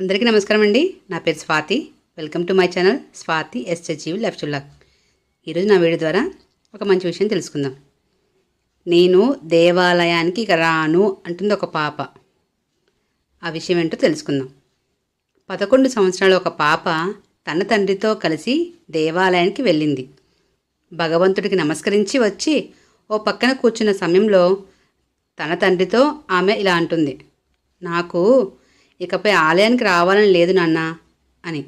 అందరికీ నమస్కారం అండి. నా పేరు Swathi. Welcome to my channel Swathi ఎస్హెచ్ఈవి లెఫ్ట్ చుల్లాక్ ఈరోజు నా వీడియో ద్వారా ఒక మంచి విషయం తెలుసుకుందాం. నేను దేవాలయానికి ఇక రాను అంటుంది ఒక పాప. ఆ విషయం ఏంటో తెలుసుకుందాం. పదకొండు సంవత్సరాల ఒక పాప తన తండ్రితో కలిసి దేవాలయానికి వెళ్ళింది. భగవంతుడికి నమస్కరించి వచ్చి ఓ పక్కన కూర్చున్న సమయంలో తన తండ్రితో ఆమె ఇలా అంటుంది. నాకు ఇకపై ఆలయానికి రావాలని లేదు నాన్న అని.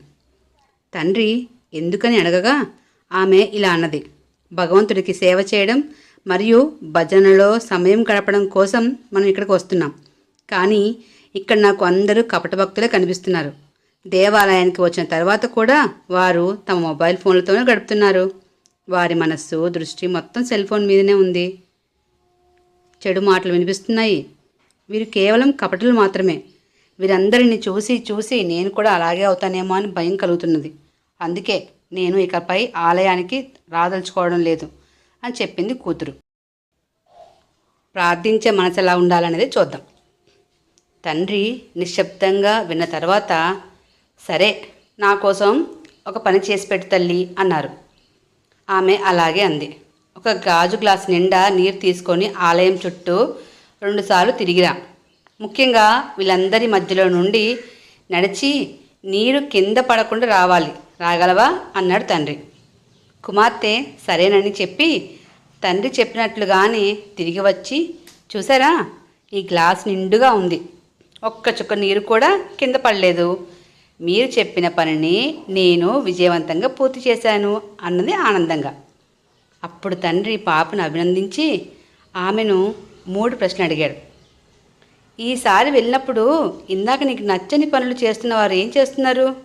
తండ్రి ఎందుకని అడగగా ఆమె ఇలా అన్నది. భగవంతుడికి సేవ చేయడం మరియు భజనలో సమయం గడపడం కోసం మనం ఇక్కడికి వస్తున్నాం. కానీ ఇక్కడ నాకు అందరూ కపట భక్తులే కనిపిస్తున్నారు. దేవాలయానికి వచ్చిన తర్వాత కూడా వారు తమ మొబైల్ ఫోన్లతోనే గడుపుతున్నారు. వారి మనస్సు దృష్టి మొత్తం సెల్ ఫోన్ మీదనే ఉంది. చెడు మాటలు వినిపిస్తున్నాయి. వీరు కేవలం కపటలు మాత్రమే. వీరందరిని చూసి చూసి నేను కూడా అలాగే అవుతానేమో అని భయం కలుగుతున్నది. అందుకే నేను ఇకపై ఆలయానికి రాదలుచుకోవడం లేదు అని చెప్పింది కూతురు. ప్రార్థించే మనసు ఎలా ఉండాలనేది చూద్దాం. తండ్రి నిశ్శబ్దంగా విన్న తర్వాత సరే నా కోసం ఒక పని చేసి పెట్టు తల్లి అన్నారు. ఆమె అలాగే అంది. ఒక గాజు గ్లాస్ నిండా నీరు తీసుకొని ఆలయం చుట్టూ రెండుసార్లు తిరిగిరా. ముఖ్యంగా వీళ్ళందరి మధ్యలో నుండి నడిచి నీరు కింద పడకుండా రావాలి. రాగలవా? అన్నాడు తండ్రి. కుమార్తె సరేనని చెప్పి తండ్రి చెప్పినట్లుగానే తిరిగి వచ్చి చూసారా? ఈ గ్లాస్ నిండుగా ఉంది. ఒక్క చుక్క నీరు కూడా కింద పడలేదు. మీరు చెప్పిన పనిని నేను విజయవంతంగా పూర్తి చేశాను అన్నది ఆనందంగా. అప్పుడు తండ్రి పాపను అభినందించి ఆమెను మూడు ప్రశ్నలు అడిగాడు. ఈసారి వెళ్ళినప్పుడు ఇందాక నీకు నచ్చని పనులు చేస్తున్న వారు ఏం చేస్తున్నారు?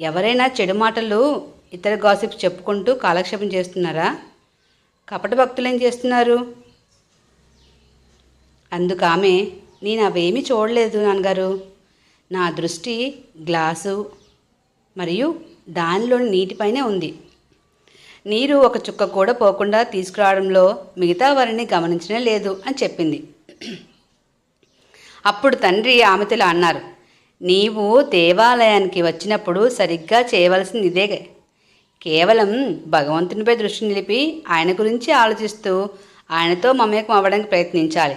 ఎవరైనా చెడు మాటలు ఇతర గాసిప్ చెప్పుకుంటూ కాలక్షేపం చేస్తున్నారా? కపట భక్తులు ఏం చేస్తున్నారు? అందుకు ఆమె నేను అవేమీ చూడలేదు నాన్నగారు. నా దృష్టి గ్లాసు మరియు దానిలోని నీటిపైనే ఉంది. నీరు ఒక చుక్క కూడా పోకుండా తీసుకురావడంలో మిగతా వారిని గమనించడం లేదు అని చెప్పింది. అప్పుడు తండ్రి ఆమెతిలో అన్నారు నీవు దేవాలయానికి వచ్చినప్పుడు సరిగ్గా చేయవలసింది ఇదే. కేవలం భగవంతునిపై దృష్టి నిలిపి ఆయన గురించి ఆలోచిస్తూ ఆయనతో మమేకం అవ్వడానికి ప్రయత్నించాలి.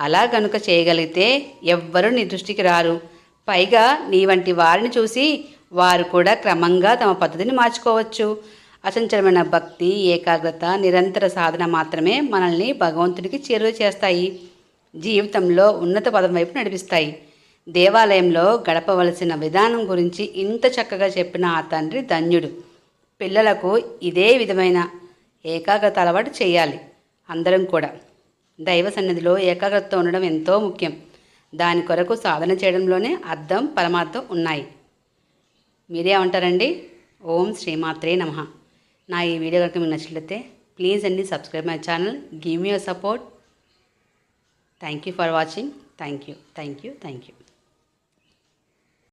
అలా గనుక చేయగలిగితే ఎవ్వరూ నీ దృష్టికి రారు. పైగా నీ వంటి వారిని చూసి వారు కూడా క్రమంగా తమ పద్ధతిని మార్చుకోవచ్చు. అచంచలమైన భక్తి ఏకాగ్రత నిరంతర సాధన మాత్రమే మనల్ని భగవంతుడికి చేరువ చేస్తాయి. జీవితంలో ఉన్నత పదం వైపు నడిపిస్తాయి. దేవాలయంలో గడపవలసిన విధానం గురించి ఇంత చక్కగా చెప్పిన ఆ తండ్రి ధన్యుడు. పిల్లలకు ఇదే విధమైన ఏకాగ్రత అలవాటు చేయాలి. అందరం కూడా. దైవ సన్నిధిలో ఏకాగ్రత ఉండడం ఎంతో ముఖ్యం. దాని కొరకు సాధన చేయడంలోనే అర్థం పరమార్థం ఉన్నాయి. మీరేమంటారండి ఓం శ్రీమాత్రే నమ. నా ఈ వీడియో కనుక మీకు నచ్చినట్లయితే ప్లీజ్ అండి subscribe my channel. Give me your support. Thank you for watching. Thank you. Thank you. Thank you.